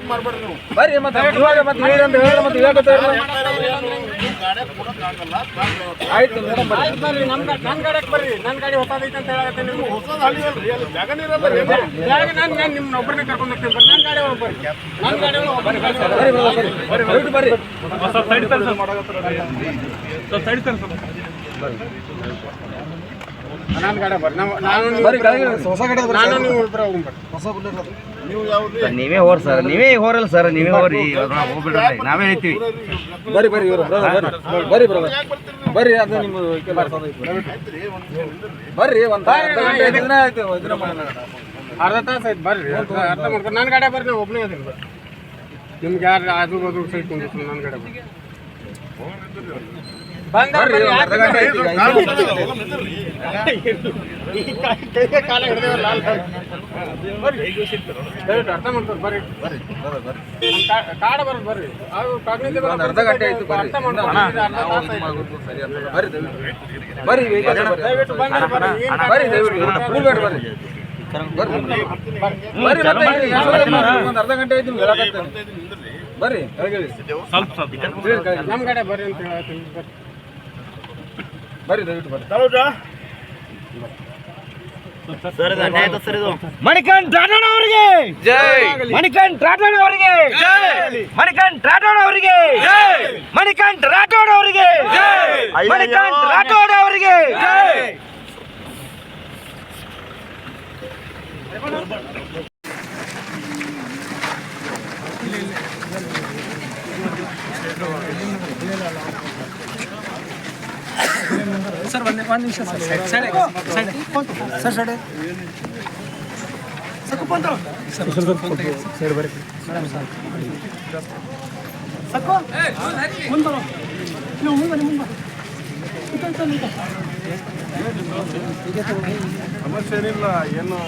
ಬರ್ರಿ ಮತ್ತೆ ಇವಾಗ ಮತ್ತೆ ಹೇಳಿ ಅಂತ ಹೇಳಿ ಮತ್ತೆ ಹೇಳಕತ್ತಾರಲ್ಲ. ಆಯ್ತು ಮೇಡಮ್ ಬರ್ರಿ. ಆಯ್ತು ಬರ್ರಿ ನಮ್ಮ ನನ್ನ ಗಾಡಿಗೆ ಬರ್ರಿ. ನನ್ನ ಗಾಡಿ ಹೊಸದೈತೆ ಅಂತ ಹೇಳಕತ್ತೆ ನೀವು ಹೊಸದ್ ಹಳ್ಳಿ ಅಲ್ರಿ ಅಲ್ಲಿ ಜಾಗನೇ ಇರಲ್ಲ ನಾನು ನಾನು ನಿಮ್ಮ ಒಬ್ಬರನ್ನೇ ಕರ್ಕೊಂಡು ಹೋಗ್ತೀನಿ ಬರ್ರಿ. ನನ್ನ ಗಾಡಿ ಒಳಗೆ ಬರ್ರಿ. ನನ್ನ ಗಾಡಿ ಒಳಗೆ ಬರ್ರಿ. ಬರ್ರಿ ಬರ್ರಿ ಬರ್ರಿ ಬರ್ರಿ ಕಡೆ ನೀವು ಹೋರ್ ಸರ್. ನೀವೇ ಹೋರಲ್ಲ ಸರ್. ನೀವೇ ಹೋರಿ ಹೋಗ್ಬಿಡ್ರಿ ನಾವೇ ಹೇಳ್ತೀವಿ. ಬರಿ ಬರ್ರಿ ಇವರು ಬರಿ ಬರ್ರಿ. ಬರ್ರಿ ಬ್ರದರ್ ಬರ್ರಿ ಅದು ನಿಮ್ಮ ಬರ್ರಿ ಒಂದು ಅರ್ಧ ತಾಸ ಐತಿ ಆಯ್ತು ಇದನ್ನ ಮಾಡೋಣ ಅರ್ಧ ತಾಸು ಆಯ್ತು ಬರ್ರಿ. ಅರ್ಧ ಅರ್ಧ ಮಾಡ್ಕೊಂಡು ನನ್ನ ಗಾಡಿ ಬರ್ರಿ ನಾವು ಒಬ್ಬನೇ ಅದೀನಿ ಬರ್ರಿ. ನಿಮ್ಗೆ ಯಾರು ಆಜು ಬಾಜು ಸೈಟ್ ಕುಂದಿರ್ತೀನಿ ನನ್ನ ಕಡೆ ಬರ್ರಿ. ಬಂದ ಬರ್ರಿ ಒಂದು ಅರ್ಧ ಗಂಟೆ ಆಯ್ತು. ಈಗ ಬರ್ರಿ ಆಯ್ತು. ಬರ್ರಿ. ಬರ್ರಿ. ದಯವಿಟ್ಟು ಅರ್ಥ ಬರ್ರಿ ಬರ್ರಿ. ಬರ್ರಿ. ಕಾಡ ಬರೋದು ಬರ್ರಿ ಒಂದು ಅರ್ಧ ಗಂಟೆ ಆಯ್ತು ಬರ್ರಿ ಅರ್ಥ ಸ್ವಲ್ಪ ಸ್ವಲ್ಪ. ಸರಿ ಅಂತಲ್ಲ. ಬರ್ರಿ ಅಂತ ಹೇಳ್ತೀನಿ ಬರ್ರಿ ಬರ್ರಿ. ದಯವಿಟ್ಟು ಬರ್ರಿ ಬರ್ರಿ ಬರ್ರಿ ಮತ್ತೆ ಇಲ್ಲಿ ಯಾವ್ದು ಮಾಡ್ರಿ? ಒಂದು ಅರ್ಧ ಗಂಟೆ ಆಯ್ತು ನಿಮ್ಗೆ ಹೇಳಕತ್ತೇನೆ. ಬರ್ರಿ ಕೆಳಗೆ ಇಳಿಸಿ. ಇಳಿ ಕೆಳಗೆ ಇಳಿ. ಒಂದೇ ಒಂದು ನಿಮಿಷ sir. Side sir side sir side Manikanth Rathod sir sir. ಅವರಿಗೆ ಮಣಿಕಂಠ್ ಬನ್ನಿ ಅವರಿಗೆ ಮಣಿಕಂಠ್ ರಾಠೋಡ್ ಅವರಿಗೆ ಮುಂದೆ. ರಾಠೋಡ್ ಅವರಿಗೆ ಸಮಸ್ಯೆ ಏನಿಲ್ಲ ಏನು